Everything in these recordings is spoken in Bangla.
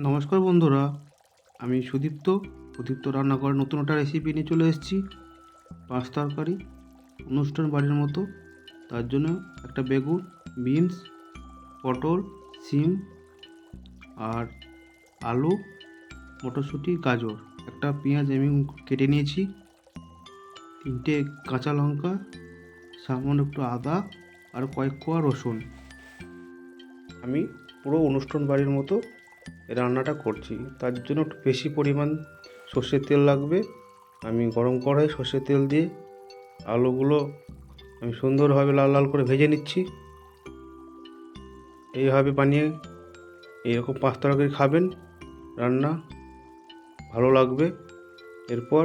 নমস্কার বন্ধুরা, আমি সুদীপ্ত সুদীপ্ত রান্নাঘরের নতুন একটা রেসিপি নিয়ে চলে এসেছি। পাঁচ তরকারি, অনুষ্ঠান বাড়ির মতো। তার জন্য একটা বেগুন, বিনস, পটল, সিম আর আলু, মটরশুঁটি, গাজর। একটা পেঁয়াজ আমি কেটে নিয়েছি। তিনটে কাঁচা লঙ্কা, সামান্য একটু আদা আর কয়েক কোয়া রসুন। আমি পুরো অনুষ্ঠান বাড়ির মতো রান্নাটা করছি। তার জন্য একটু বেশি পরিমাণ সর্ষের তেল লাগবে। আমি গরম কড়াই সর্ষের তেল দিয়ে আলুগুলো আমি সুন্দরভাবে লাল লাল করে ভেজে নিচ্ছি। এইভাবে বানিয়ে এইরকম পাঁচ তরকারি খাবেন। রান্না ভালো লাগবে। এরপর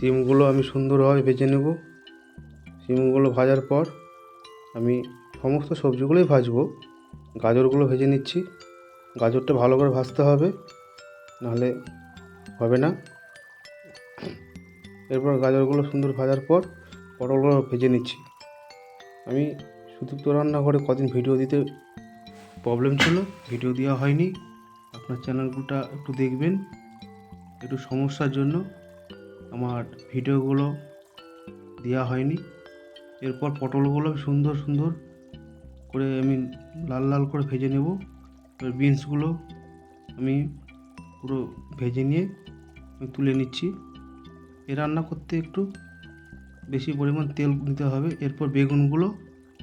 সিমগুলো আমি সুন্দরভাবে ভেজে নেব। সিমগুলো ভাজার পর আমি সমস্ত সবজিগুলোই ভাজবো। গাজরগুলো ভেজে নিচ্ছি। গাজরটা ভালো করে ভাজতে হবে, নাহলে হবে না। এরপর গাজরগুলো সুন্দর ভাজার পর পটলগুলো ভেজে নিচ্ছি। আমি শুধু সুদীপ্ত রান্নাঘরে কদিন ভিডিও দিতে প্রবলেম ছিল, ভিডিও দেওয়া হয়নি। আপনার চ্যানেলগুলোটা একটু দেখবেন, একটু সমস্যার জন্য আমার ভিডিওগুলো দেওয়া হয়নি। এরপর পটলগুলো সুন্দর সুন্দর করে আমি লাল লাল করে ভেজে নেব। বিনসগুলো আমি পুরো ভেজে নিয়ে আমি তুলে নিচ্ছি। এ রান্না করতে একটু বেশি পরিমাণ তেল নিতে হবে। এরপর বেগুনগুলো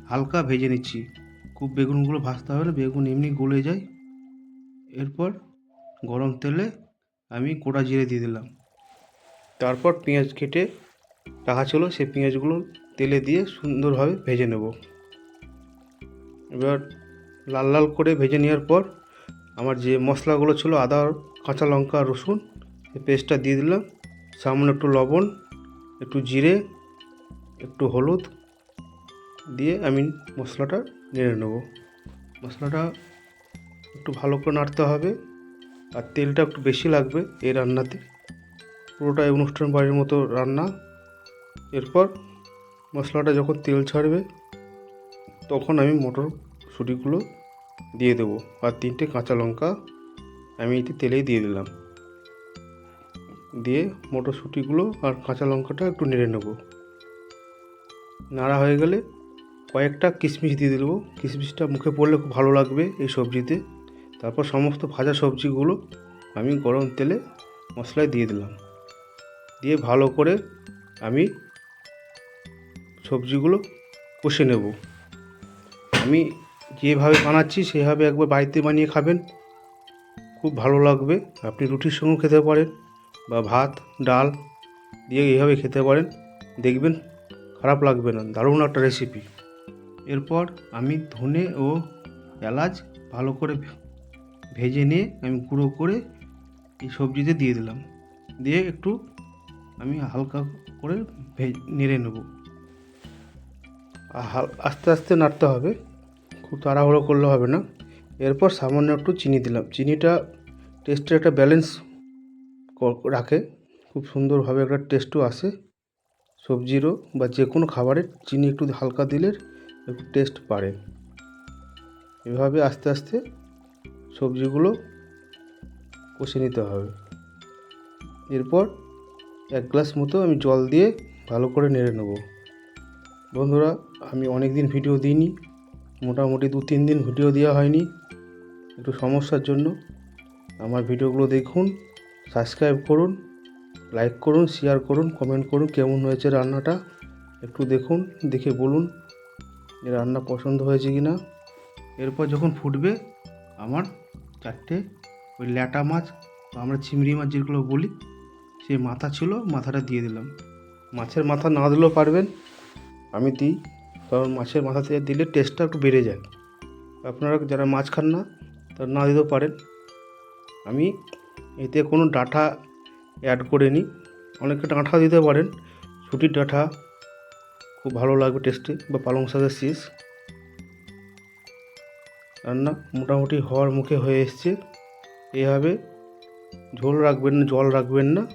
হালকা ভেজে নিচ্ছি। খুব বেগুনগুলো ভাজতে হবে না, বেগুন এমনি গলে যায়। এরপর গরম তেলে আমি গোটা জিরে দিয়ে দিলাম। তারপর পেঁয়াজ কেটে রাখা ছিল, সেই পেঁয়াজগুলো তেলে দিয়ে সুন্দরভাবে ভেজে নেব। এবার লাল লাল করে ভেজে নেওয়ার পর আমার যে মশলাগুলো ছিল আদা, কাঁচা লঙ্কা, রসুন সেই পেস্টটা দিয়ে দিলাম। সামান্য একটু লবণ, একটু জিরে, একটু হলুদ দিয়ে আমি মশলাটা নেড়ে নেব। মশলাটা একটু ভালো করে নাড়তে হবে আর তেলটা একটু বেশি লাগবে এই রান্নাতে। পুরোটাই অনুষ্ঠান বাড়ির মতো রান্না। এরপর মশলাটা যখন তেল ছাড়বে, তখন আমি মটরশুঁটিগুলো দিয়ে দেবো। আর তিনটে কাঁচা লঙ্কা আমি এতে তেলেই দিয়ে দিলাম। দিয়ে মটরশুঁটিগুলো আর কাঁচা লঙ্কাটা একটু নেড়ে নেব। নাড়া হয়ে গেলে কয়েকটা কিশমিশ দিয়ে দেবো। কিশমিশটা মুখে পড়লে খুব ভালো লাগবে এই সবজিতে। তারপর সমস্ত ভাজা সবজিগুলো আমি গরম তেলে মশলায় দিয়ে দিলাম। দিয়ে ভালো করে আমি সবজিগুলো কষে নেব। আমি যেভাবে বানাচ্ছি, সেভাবে একবার বাড়িতে বানিয়ে খাবেন। খুব ভালো লাগবে। আপনি রুটির সঙ্গেও খেতে পারেন বা ভাত, ডাল দিয়ে এইভাবে খেতে পারেন। দেখবেন খারাপ লাগবে না। দারুণ একটা রেসিপি এরপর আমি ধনে ও এলাচ ভালো করে ভেজে নিয়ে আমি গুঁড়ো করে এই সবজিতে দিয়ে দিলাম। দিয়ে একটু আমি হালকা করে ভেজ, নেড়ে নেব। আস্তে আস্তে নাড়তে হবে। খুব তাড়াহুড়ো করলে হবে না। এরপর সামান্য একটু চিনি দিলাম। চিনিটা টেস্টের একটা ব্যালেন্স রাখে। খুব সুন্দরভাবে একটা টেস্টও আসে। সবজিরও বা যে কোনো খাবারের চিনি একটু হালকা দিলে একটু টেস্ট বাড়ে। এভাবে আস্তে আস্তে সবজিগুলো কষে নিতে হবে। এরপর এক গ্লাস মতো আমি জল দিয়ে ভালো করে নেড়ে নেব। বন্ধুরা, আমি অনেক দিন ভিডিও দিইনি। মোটামুটি দু তিন দিন ভিডিও দেওয়া হয়নি। একটু সমস্যার জন্য আমার ভিডিওগুলো দেখুন সাবস্ক্রাইব করুন লাইক করুন শেয়ার করুন কমেন্ট করুন, কেমন হয়েছে রান্নাটা একটু দেখুন, দেখে বলুন যে রান্না পছন্দ হয়েছে কি না এরপর যখন ফুটবে আমার চারটে ওই ল্যাটা মাছ আমরা চিংড়ি মাছ যেগুলো বলি, সেই মাথা ছিল, মাথাটা দিয়ে দিলাম। মাছের মাথা না দিলেও পারবেন, আমি দিই। কারণ মাছের মাথাতে দিলে টেস্টটা একটু বেড়ে যায়। আপনারা যারা মাছ খান না তারা না দিতেও পারেন। আমি এতে কোনো ডাঁটা অ্যাড করে নিই অনেকে ডাঁটা দিতে পারেন। ছুটির ডাঁটা খুব ভালো লাগবে টেস্টে বা পালং শাকের শীষ রান্না মোটামুটি হওয়ার মুখে হয়ে এসছে। এইভাবে ঝোল রাখবেন না, জল রাখবেন না।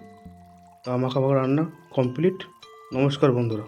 তা মাখা রান্না কমপ্লিট নমস্কার বন্ধুরা।